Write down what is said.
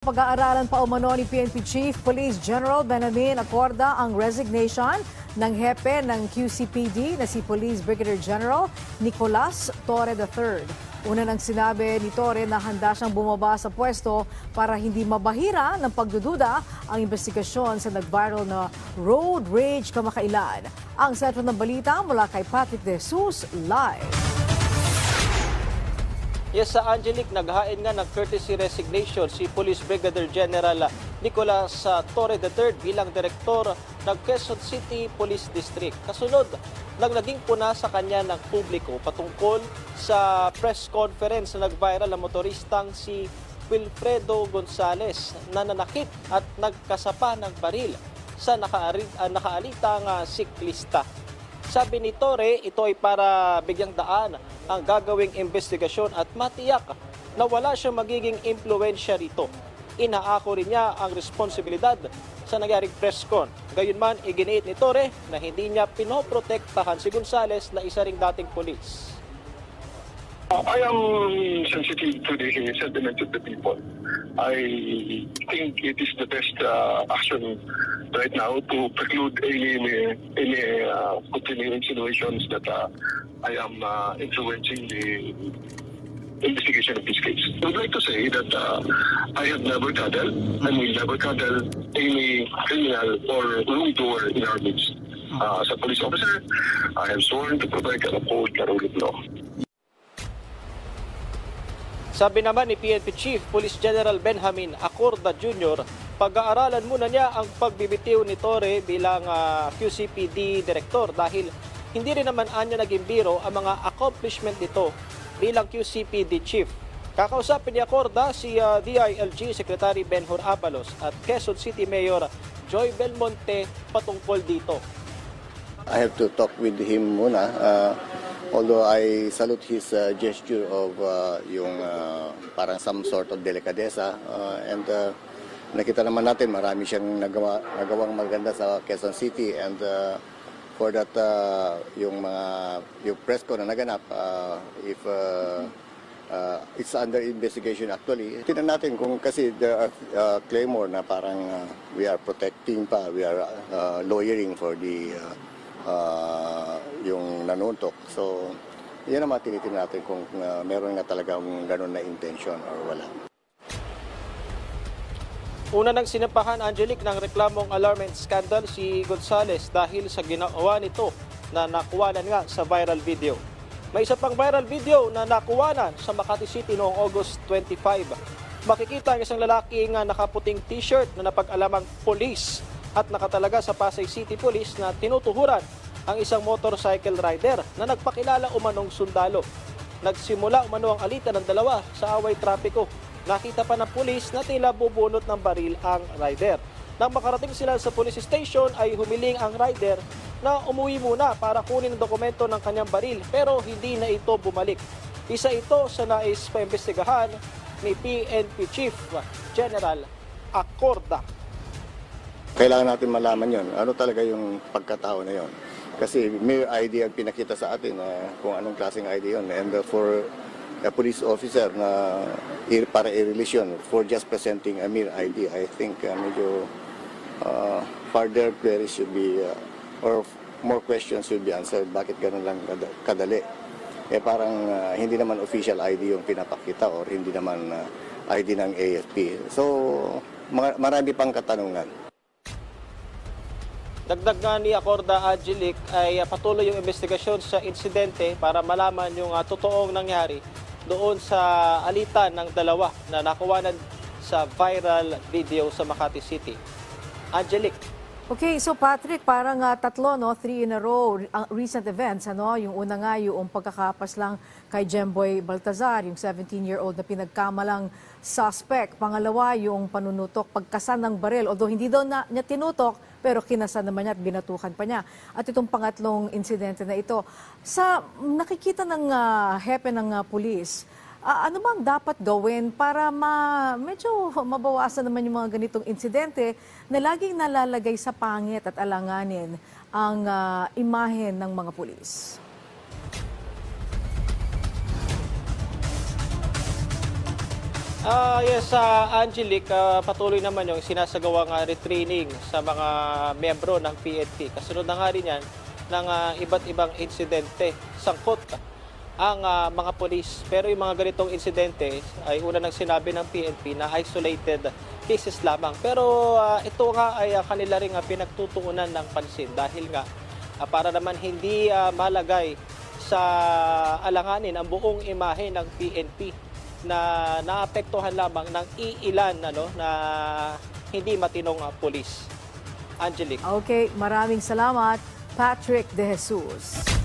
Pag-aaralan pa umano ni PNP Chief Police General Benjamin Acorda ang resignation ng hepe ng QCPD na si Police Brigadier General Nicolas Torre III. Una nang sinabi ni Torre na handa siyang bumaba sa pwesto para hindi mabahira ng pagdududa ang investigasyon sa nag-viral na road rage kamakailan. Ang sentro ng balita mula kay Patrick De Jesus live. Yes, sa Angelic, naghain nga ng courtesy resignation si Police Brigadier General Nicolas ah, Torre III bilang direktor ng Quezon City Police District. Kasunod lang naging puna sa kanya ng publiko patungkol sa press conference na nag-viral na motoristang si Wilfredo Gonzales na nanakit at nagkasapa ng baril sa ah, nakaalitang siklista. Sabi ni Torre, ito ay para bigyang daan ang gagawing investigasyon at matiyak na wala siyang magiging impluensya rito. Inaako rin niya ang responsibilidad sa nangyaring press con. Gayunman, iginiit ni Torre na hindi niya pinoprotektahan si Gonzales na isa ring dating polis. I am sensitive to the sentiments of the people. I think it is the best uh, action right now to preclude any any uh, continuing insinuations that uh, I am uh, influencing the investigation of this case. I would like to say that uh, I have never cuddled and will never cuddle any criminal or wrongdoer in our midst. Uh, as a police officer, I am sworn to protect and uphold the rule of law. Sabi naman ni PNP Chief Police General Benjamin Acorda Jr., pag-aaralan muna niya ang pagbibitiw ni Torre bilang ah, QCPD Director dahil hindi rin naman anya naging biro ang mga accomplishment nito bilang QCPD Chief. Kakausapin ni Acorda si ah, DILG Secretary Benhur Abalos at Quezon City Mayor Joy Belmonte patungkol dito. I have to talk with him muna. Uh, although I salute his uh, gesture of uh, yung uh, parang some sort of delicadeza. Uh, and uh, nakita naman natin marami siyang nagawa, nagawang maganda sa Quezon City. And uh, for that, uh, yung mga yung press ko na naganap, uh, if uh, uh, it's under investigation actually. Tingnan natin kung kasi are uh, claymore na parang uh, we are protecting pa, we are uh, lawyering for the uh, uh, yung nanuntok. So, yan naman tinitingnan natin kung uh, meron nga talagang ganun na intention or wala. Una nang sinampahan Angelic ng reklamong alarming scandal si Gonzales dahil sa ginawa nito na nakuwanan nga sa viral video. May isa pang viral video na nakuwanan sa Makati City noong August 25. Makikita ang isang lalaki nga nakaputing t-shirt na napag-alamang police at nakatalaga sa Pasay City Police na tinutuhuran ang isang motorcycle rider na nagpakilala umanong sundalo. Nagsimula umano ang alitan ng dalawa sa away trapiko. Nakita pa ng pulis na tila bubunot ng baril ang rider. Nang makarating sila sa police station ay humiling ang rider na umuwi muna para kunin ang dokumento ng kanyang baril pero hindi na ito bumalik. Isa ito sa nais paimbestigahan ni PNP Chief General Acorda. Kailangan natin malaman yon Ano talaga yung pagkatao na yon Kasi may ID ang pinakita sa atin na kung anong klaseng ID yon And uh, for a police officer na i- para i-release yun for just presenting a mere ID, I think uh, medyo uh, further queries should be uh, or more questions should be answered. Bakit ganun lang kada- kadali? Eh parang uh, hindi naman official ID yung pinapakita or hindi naman uh, ID ng AFP. So marami pang katanungan. Dagdag nga ni Acorda Angelic ay ah, patuloy yung investigasyon sa insidente para malaman yung ah, totoong nangyari doon sa alitan ng dalawa na nakuwanan sa viral video sa Makati City. Angelic. Okay, so Patrick, parang ah, tatlo, no, three in a row, ang recent events, ano, yung una nga yung pagkakapas lang kay Jemboy Baltazar, yung 17-year-old na pinagkamalang suspect. Pangalawa, yung panunutok, pagkasan ng baril, although hindi daw na, niya tinutok, pero kinasan naman niya at binatukan pa niya. At itong pangatlong insidente na ito, sa nakikita ng ah, hepe ng ah, pulis, Ah, ano bang dapat gawin para ma medyo mabawasan naman yung mga ganitong insidente na laging nalalagay sa pangit at alanganin ang ah, imahe ng mga pulis? Ah, yes, sa Angelic, ah, patuloy naman yung sinasagawang ah, retraining sa mga membro ng PNP. Kasunod na nga rin yan ng ah, iba't ibang insidente sangkot ang ah, mga polis. Pero yung mga ganitong insidente ay una nang sinabi ng PNP na isolated cases lamang. Pero ah, ito nga ay ah, kanila rin ah, pinagtutuunan ng pansin dahil nga ah, para naman hindi ah, malagay sa alanganin ang buong imahe ng PNP na naapektuhan lamang ng iilan ano, na hindi matinong ah, pulis. Angelique. Okay, maraming salamat, Patrick De Jesus.